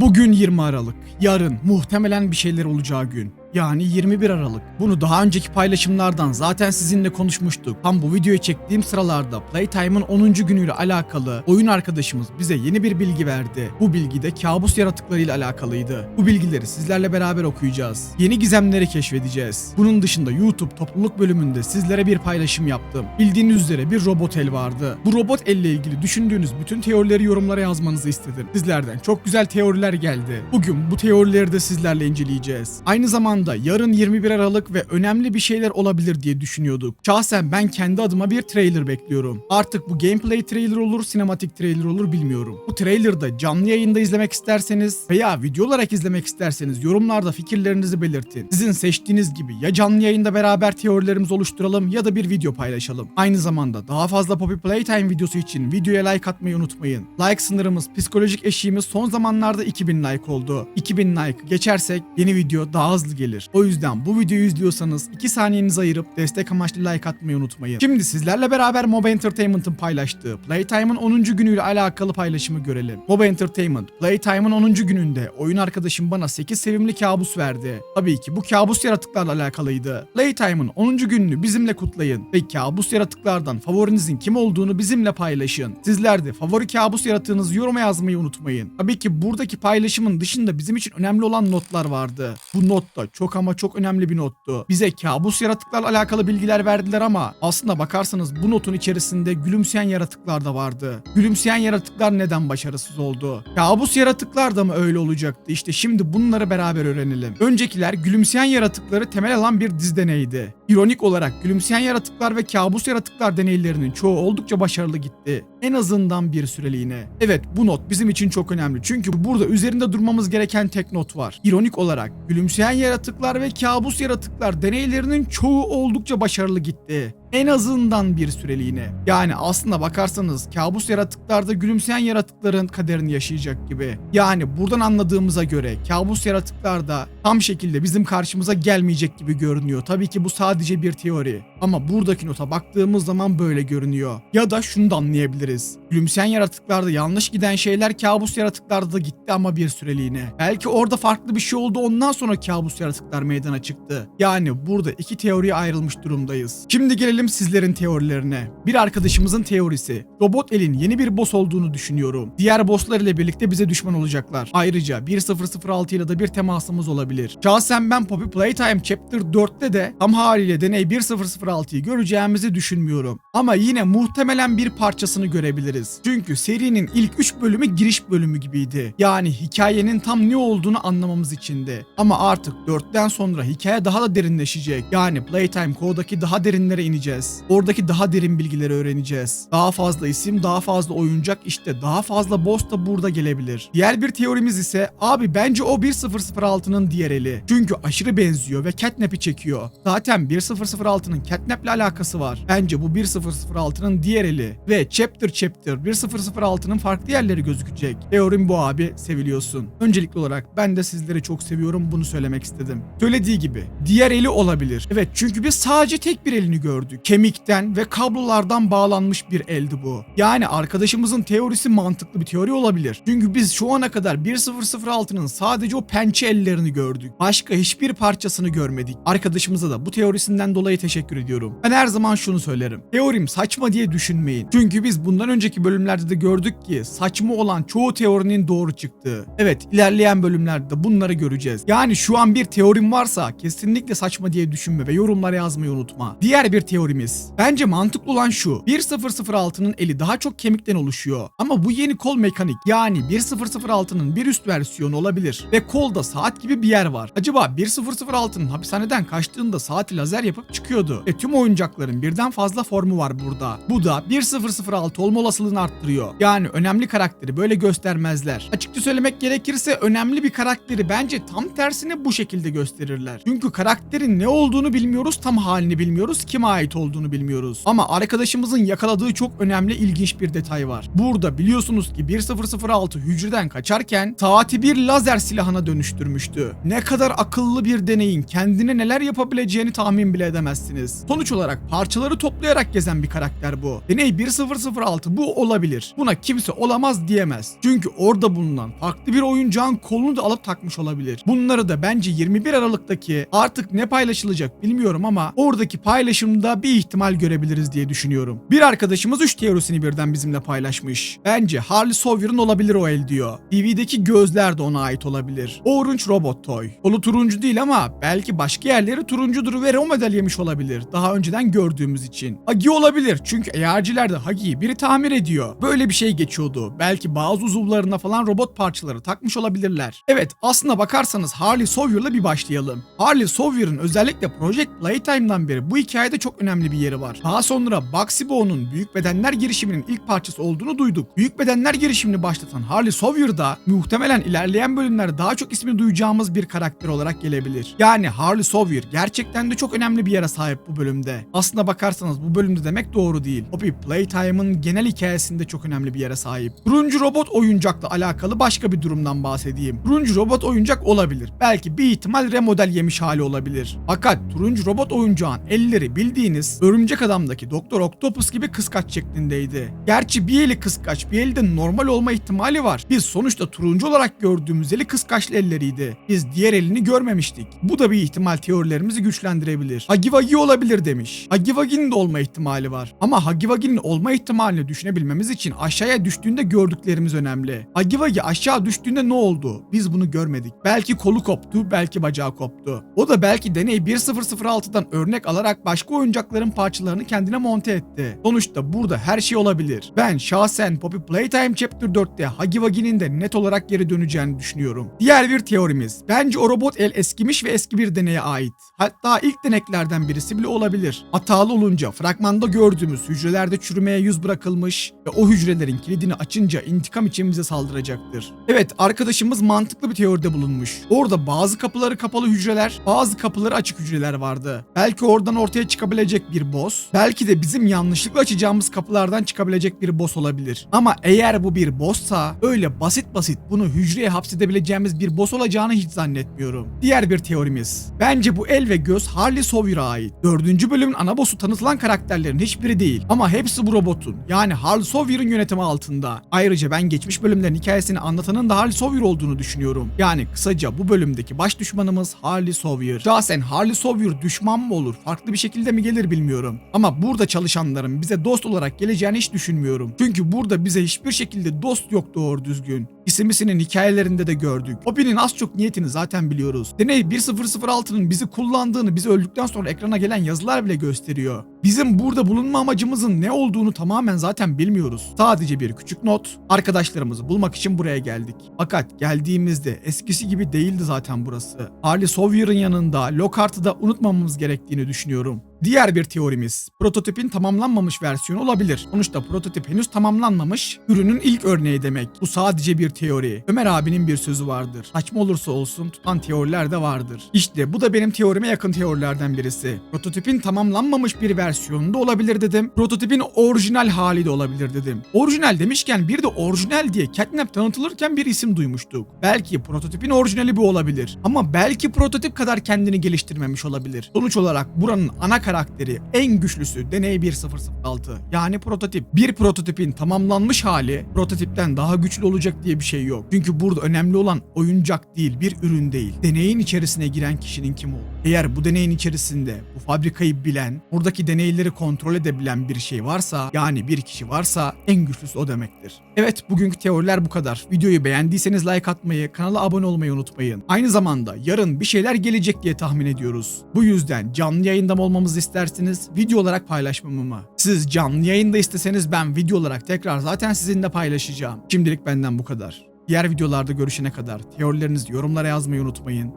Bugün 20 Aralık. Yarın muhtemelen bir şeyler olacağı gün. Yani 21 Aralık. Bunu daha önceki paylaşımlardan zaten sizinle konuşmuştuk. Tam bu videoyu çektiğim sıralarda Playtime'ın 10. günüyle alakalı oyun arkadaşımız bize yeni bir bilgi verdi. Bu bilgi de kabus yaratıklarıyla alakalıydı. Bu bilgileri sizlerle beraber okuyacağız. Yeni gizemleri keşfedeceğiz. Bunun dışında YouTube topluluk bölümünde sizlere bir paylaşım yaptım. Bildiğiniz üzere bir robot el vardı. Bu robot elle ilgili düşündüğünüz bütün teorileri yorumlara yazmanızı istedim. Sizlerden çok güzel teoriler geldi. Bugün bu teorileri de sizlerle inceleyeceğiz. Aynı zamanda yarın 21 Aralık ve önemli bir şeyler olabilir diye düşünüyorduk. Şahsen ben kendi adıma bir trailer bekliyorum. Artık bu gameplay trailer olur, sinematik trailer olur bilmiyorum. Bu trailer'da canlı yayında izlemek isterseniz veya video olarak izlemek isterseniz yorumlarda fikirlerinizi belirtin. Sizin seçtiğiniz gibi ya canlı yayında beraber teorilerimizi oluşturalım ya da bir video paylaşalım. Aynı zamanda daha fazla Poppy Playtime videosu için videoya like atmayı unutmayın. Like sınırımız, psikolojik eşiğimiz son zamanlarda 2000 like oldu. 2000 like geçersek yeni video daha hızlı gelir. O yüzden bu videoyu izliyorsanız 2 saniyenizi ayırıp destek amaçlı like atmayı unutmayın. Şimdi sizlerle beraber Mob Entertainment'ın paylaştığı Playtime'ın 10. günüyle alakalı paylaşımı görelim. Mob Entertainment, Playtime'ın 10. gününde oyun arkadaşım bana 8 sevimli kabus verdi. Tabii ki bu kabus yaratıklarla alakalıydı. Playtime'ın 10. gününü bizimle kutlayın ve kabus yaratıklardan favorinizin kim olduğunu bizimle paylaşın. Sizler de favori kabus yaratığınızı yoruma yazmayı unutmayın. Tabii ki buradaki paylaşımın dışında bizim için önemli olan notlar vardı. Bu not da çok ama çok önemli bir nottu. Bize kabus yaratıklarla alakalı bilgiler verdiler ama aslında bakarsanız bu notun içerisinde gülümseyen yaratıklar da vardı. Gülümseyen yaratıklar neden başarısız oldu? Kabus yaratıklar da mı öyle olacaktı? İşte şimdi bunları beraber öğrenelim. Öncekiler gülümseyen yaratıkları temel alan bir diz deneydi. İronik olarak gülümseyen yaratıklar ve kabus yaratıklar deneylerinin çoğu oldukça başarılı gitti. En azından bir süreliğine. Evet bu not bizim için çok önemli. Çünkü burada üzerinde durmamız gereken tek not var. İronik olarak gülümseyen yaratıklar ve kabus yaratıklar deneylerinin çoğu oldukça başarılı gitti. En azından bir süreliğine. Yani aslında bakarsanız kabus yaratıklarda gülümseyen yaratıkların kaderini yaşayacak gibi. Yani buradan anladığımıza göre kabus yaratıklar da tam şekilde bizim karşımıza gelmeyecek gibi görünüyor. Tabii ki bu sadece bir teori. Ama buradaki nota baktığımız zaman böyle görünüyor. Ya da şunu da anlayabiliriz. Gülümseyen yaratıklarda yanlış giden şeyler kabus yaratıklarda da gitti ama bir süreliğine. Belki orada farklı bir şey oldu ondan sonra kabus yaratıklar meydana çıktı. Yani burada iki teoriye ayrılmış durumdayız. Şimdi gelelim sizlerin teorilerine. Bir arkadaşımızın teorisi. Robot elin yeni bir boss olduğunu düşünüyorum. Diğer bosslar ile birlikte bize düşman olacaklar. Ayrıca 1006 ile de bir temasımız olabilir. Şahsen ben Poppy Playtime Chapter 4'te de tam haliyle deney 1006'yı göreceğimizi düşünmüyorum. Ama yine muhtemelen bir parçasını görebiliriz. Çünkü serinin ilk 3 bölümü giriş bölümü gibiydi. Yani hikayenin tam ne olduğunu anlamamız içindi. Ama artık 4'ten sonra hikaye daha da derinleşecek. Yani Playtime Co'daki daha derinlere ineceğiz. Oradaki daha derin bilgileri öğreneceğiz. Daha fazla isim, daha fazla oyuncak işte daha fazla boss da burada gelebilir. Diğer bir teorimiz ise abi bence o 1006'nın diğer eli. Çünkü aşırı benziyor ve Catnap'i çekiyor. Zaten 1006'nın Catnap'le alakası var. Bence bu 1006'nın diğer eli ve Chapter Chapter 1006'nın farklı yerleri gözükecek. Teorim bu abi seviliyorsun. Öncelikli olarak ben de sizleri çok seviyorum bunu söylemek istedim. Söylediği gibi diğer eli olabilir. Evet çünkü biz sadece tek bir elini gördük. Kemikten ve kablolardan bağlanmış bir eldi bu. Yani arkadaşımızın teorisi mantıklı bir teori olabilir. Çünkü biz şu ana kadar 1006'nın sadece o pençe ellerini gördük. Başka hiçbir parçasını görmedik. Arkadaşımıza da bu teorisinden dolayı teşekkür ediyorum. Ben her zaman şunu söylerim. Teorim saçma diye düşünmeyin. Çünkü biz bundan önceki bölümlerde de gördük ki saçma olan çoğu teorinin doğru çıktığı. Evet ilerleyen bölümlerde de bunları göreceğiz. Yani şu an bir teorim varsa kesinlikle saçma diye düşünme ve yorumlara yazmayı unutma. Diğer bir teorimiz. Bence mantıklı olan şu. 1006'nın eli daha çok kemikten oluşuyor. Ama bu yeni kol mekanik. Yani 1006'nın bir üst versiyonu olabilir. Ve kolda saat gibi bir yer var. Acaba 1006'nın hapishaneden kaçtığında saati lazer yapıp çıkıyordu. E tüm oyuncakların birden fazla formu var burada. Bu da 1006 olma olasılığını arttırıyor. Yani önemli karakteri böyle göstermezler. Açıkça söylemek gerekirse önemli bir karakteri bence tam tersine bu şekilde gösterirler. Çünkü karakterin ne olduğunu bilmiyoruz, tam halini bilmiyoruz, kime ait olduğunu bilmiyoruz. Ama arkadaşımızın yakaladığı çok önemli ilginç bir detay var. Burada biliyorsunuz ki 1006 hücreden kaçarken saati bir lazer silahına dönüştürmüştü. Ne kadar akıllı bir deneyin kendine neler yapabileceğini tahmin bile edemezsiniz. Sonuç olarak parçaları toplayarak gezen bir karakter bu. Deney 1006 bu olabilir. Buna kimse olamaz diyemez. Çünkü orada bulunan farklı bir oyuncağın kolunu da alıp takmış olabilir. Bunları da bence 21 Aralık'taki artık ne paylaşılacak bilmiyorum ama oradaki paylaşımda bir ihtimal görebiliriz diye düşünüyorum. Bir arkadaşımız 3 teorisini birden bizimle paylaşmış. Bence Harley Sawyer'ın olabilir o el diyor. TV'deki gözler de ona ait olabilir. Orange Robot Toy. Kolu turuncu değil ama belki başka yerleri turuncudur ve o model yemiş olabilir. Daha önceden gördüğümüz için. Hagi olabilir çünkü eğercilerde Hagi'yi biri tamir ediyor. Böyle bir şey geçiyordu. Belki bazı uzuvlarına falan robot parçaları takmış olabilirler. Evet aslına bakarsanız Harley Sawyer'la bir başlayalım. Harley Sawyer'ın özellikle Project Playtime'dan beri bu hikayede çok önemli bir yeri var. Daha sonra Bugsy Bone'un Büyük Bedenler girişiminin ilk parçası olduğunu duyduk. Büyük Bedenler girişimini başlatan Harley Sawyer da muhtemelen ilerleyen bölümlerde daha çok ismini duyacağımız bir karakter olarak gelebilir. Yani Harley Sawyer gerçekten de çok önemli bir yere sahip bu bölümde. Aslına bakarsanız bu bölümde demek doğru değil. Poppy Playtime'ın genel hikayesinde çok önemli bir yere sahip. Turuncu robot oyuncakla alakalı başka bir durumdan bahsedeyim. Turuncu robot oyuncak olabilir. Belki bir ihtimal remodel yemiş hali olabilir. Fakat turuncu robot oyuncağın elleri bildiğiniz Örümcek Adam'daki Doktor Octopus gibi kıskaç şeklindeydi. Gerçi bir eli kıskaç bir eli de normal olma ihtimali var. Biz sonuçta turuncu olarak gördüğümüz eli kıskaçlı elleriydi. Biz diğer elini görmemiştik. Bu da bir ihtimal teorilerimizi güçlendirebilir. Hagiwagi olabilir demiş. Hagiwagi'nin de olma ihtimali var. Ama Hagiwagi'nin olma ihtimalini düşünebilmemiz için aşağıya düştüğünde gördüklerimiz önemli. Hagiwagi aşağı düştüğünde ne oldu? Biz bunu görmedik. Belki kolu koptu, belki bacağı koptu. O da belki deney 1006'dan örnek alarak başka oyuncakların parçalarını kendine monte etti. Sonuçta burada her şey olabilir. Ben şahsen Poppy Playtime Chapter 4'te Hagiwagi'nin de net olarak geri döneceğini düşünüyorum. Diğer bir teorimiz. Bence o robot el eskimiş ve eski bir deneye ait. Hatta ilk deneklerden birisi bile olabilir. Hatalı olunca fragmanda gördüğümüz hücrelerde çürümeye yüz bırakılmış ve o hücrelerin kilidini açınca intikam için bize saldıracaktır. Evet arkadaşımız mantıklı bir teoride bulunmuş. Orada bazı kapıları kapalı hücreler, bazı kapıları açık hücreler vardı. Belki oradan ortaya çıkabilecek bir boss, belki de bizim yanlışlıkla açacağımız kapılardan çıkabilecek bir boss olabilir. Ama eğer bu bir boss'a öyle basit basit bunu hücreye hapsedebileceğimiz bir boss olacağını hiç zannetmiyorum. Diğer bir teorimiz. Bence bu el ve göz Harley Sawyer'a ait. Dördüncü bölümün ana boss'u tanıtılan karakterlerin hiçbiri değil. Ama hepsi bu robotun yani Harley Sawyer'ın yönetimi altında. Ayrıca ben geçmiş bölümlerin hikayesini anlatanın da Harley Sawyer olduğunu düşünüyorum. Yani kısaca bu bölümdeki baş düşmanımız Harley Sawyer. Şahsen Harley Sawyer düşman mı olur, farklı bir şekilde mi gelir bilmiyorum. Ama burada çalışanların bize dost olarak geleceğini hiç düşünmüyorum. Çünkü burada bize hiçbir şekilde dost yok doğru düzgün. İsimisinin hikayelerinde de gördük. Poppy'nin az çok niyetini zaten biliyoruz. Deney 1006'nın bizi kullandığını bizi öldükten sonra ekrana gelen yazılar bile gösteriyor. Bizim burada bulunma amacımızın ne olduğunu tamamen zaten bilmiyoruz. Sadece bir küçük not. Arkadaşlarımızı bulmak için buraya geldik. Fakat geldiğimizde eskisi gibi değildi zaten burası. Harley Sawyer'ın yanında Lockhart'ı da unutmamamız gerektiğini düşünüyorum. Diğer bir teorimiz, prototipin tamamlanmamış versiyonu olabilir. Sonuçta prototip henüz tamamlanmamış, ürünün ilk örneği demek. Bu sadece bir teori. Ömer abinin bir sözü vardır. Saçma olursa olsun tutan teoriler de vardır. İşte bu da benim teorime yakın teorilerden birisi. Prototipin tamamlanmamış bir versiyonu da olabilir dedim. Prototipin orijinal hali de olabilir dedim. Orijinal demişken bir de orijinal diye Catnap tanıtılırken bir isim duymuştuk. Belki prototipin orijinali bu olabilir. Ama belki prototip kadar kendini geliştirmemiş olabilir. Sonuç olarak buranın ana karakteri en güçlüsü deney 1006 yani prototip. Bir prototipin tamamlanmış hali prototipten daha güçlü olacak diye bir şey yok. Çünkü burada önemli olan oyuncak değil bir ürün değil. Deneyin içerisine giren kişinin kim olduğu. Eğer bu deneyin içerisinde bu fabrikayı bilen, buradaki deneyleri kontrol edebilen bir şey varsa yani bir kişi varsa en güçlüsü o demektir. Evet bugünkü teoriler bu kadar. Videoyu beğendiyseniz like atmayı, kanala abone olmayı unutmayın. Aynı zamanda yarın bir şeyler gelecek diye tahmin ediyoruz. Bu yüzden canlı yayında mı olmamızı istersiniz, video olarak paylaşmamı mı? Siz canlı yayında isteseniz ben video olarak tekrar zaten sizinle paylaşacağım. Şimdilik benden bu kadar. Diğer videolarda görüşene kadar teorilerinizi yorumlara yazmayı unutmayın.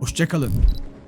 Hoşçakalın.